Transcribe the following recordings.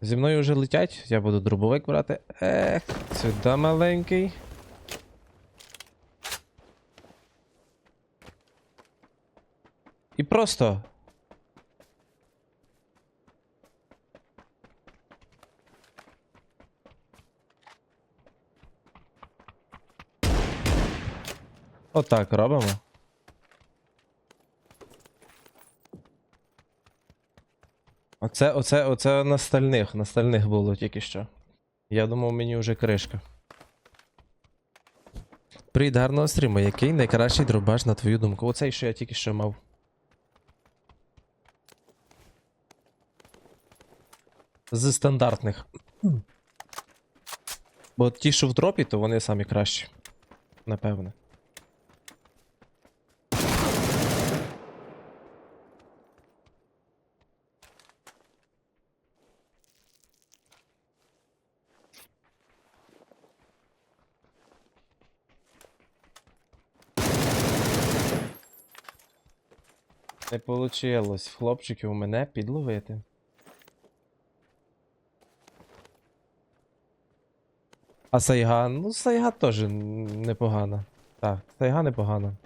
Зі мною вже летять, я буду дробовик брати. Ех, сюди маленький. І просто. Отак робимо. Оце, оце, оце на стальних, на стальних було тільки що. Я думав, мені вже кришка. Привіт, гарного стріму. Який найкращий дробаш, на твою думку? Оцей, що я тільки що мав. З стандартних. Бо ті, що в дропі, то вони самі кращі. Напевне. Не получилось в хлопчиків мене підловити. А Сайга, ну Сайга теж непогана. Так, Сайга непогана.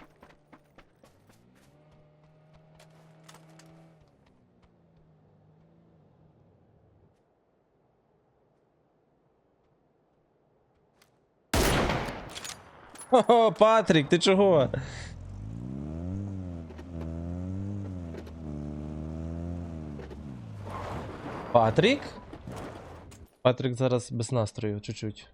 О, Патрік, ти чого? Патрік? Патрік зараз без настрою, чуть-чуть.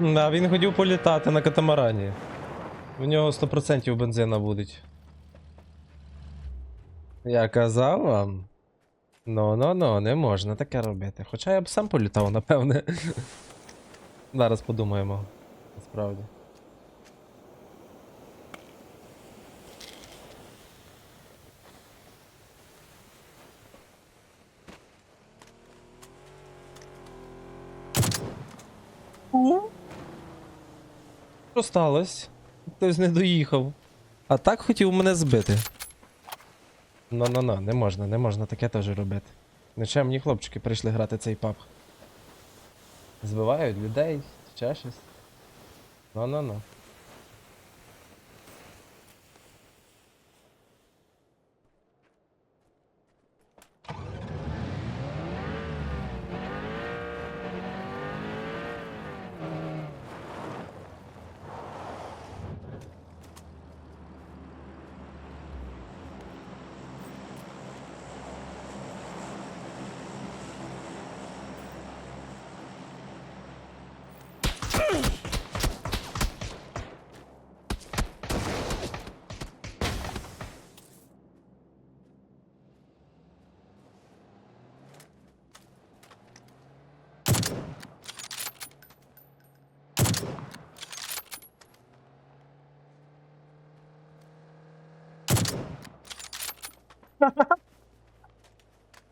Да, він хотів політати на катамарані. В нього 100% бензина буде. Я казав вам. Ну, ну, ну, не можна таке робити. Хоча я б сам політав, напевне. Зараз подумаємо. Насправді. Що сталося? Хтось не доїхав. А так хотів мене збити. Ну-ну-ну, не можна, не можна таке теж робити. Нечемні хлопчики прийшли грати цей паб. Збивають людей, ще щось. Ну-ну-ну.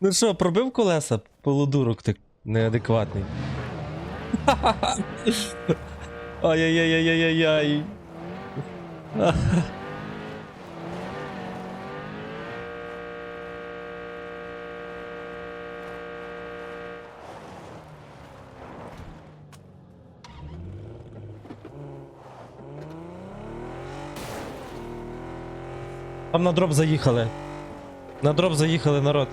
Ну що, пробив колеса? Полудурок ти неадекватний. Ай-яй-яй-яй-яй-яй. Там на дроп заїхали. На дроп заїхали народ.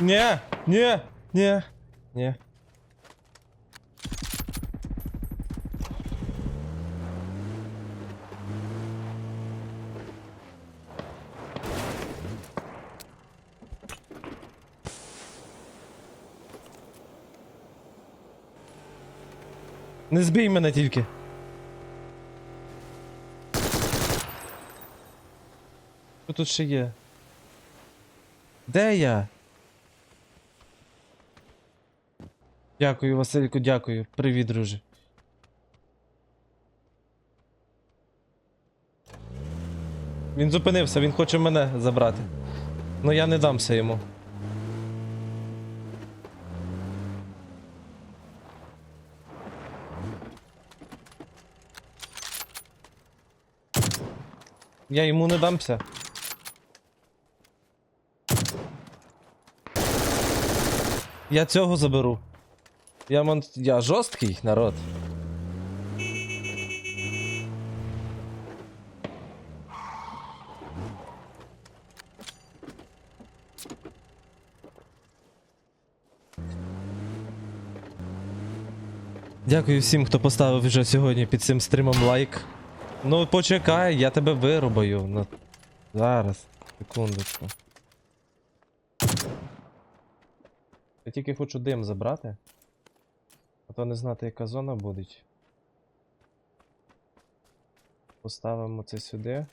Ні, ні, ні, ні. Не збій мене тільки. Що тут ще є? Де я? Дякую, Васильку, дякую. Привіт, друже. Він зупинився, він хоче мене забрати. Ну я не дамся йому. Я йому не дамся. Я цього заберу. Я мон... Я жорсткий народ. Дякую всім, хто поставив вже сьогодні під цим стрімом лайк. Ну почекай, я тебе вирубаю. Ну, зараз, секундочку. Я тільки хочу дим забрати. А то не знати, яка зона буде. Поставимо це сюди.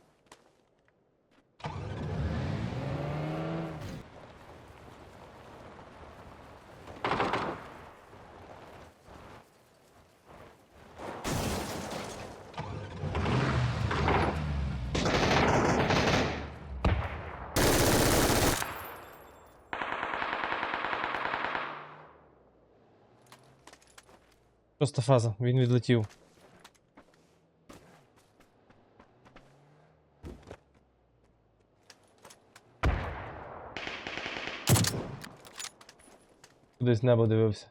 Просто фаза, він відлетів. Кудись небо дивився.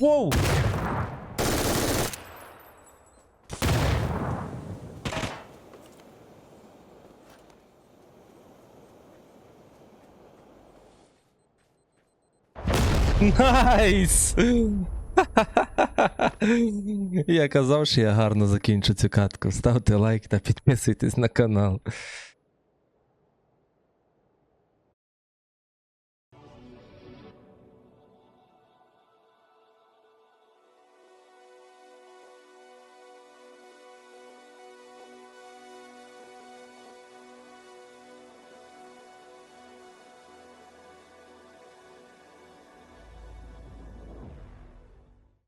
Воу! Найс! Я казав, що я гарно закінчу цю катку. Ставте лайк та підписуйтесь на канал.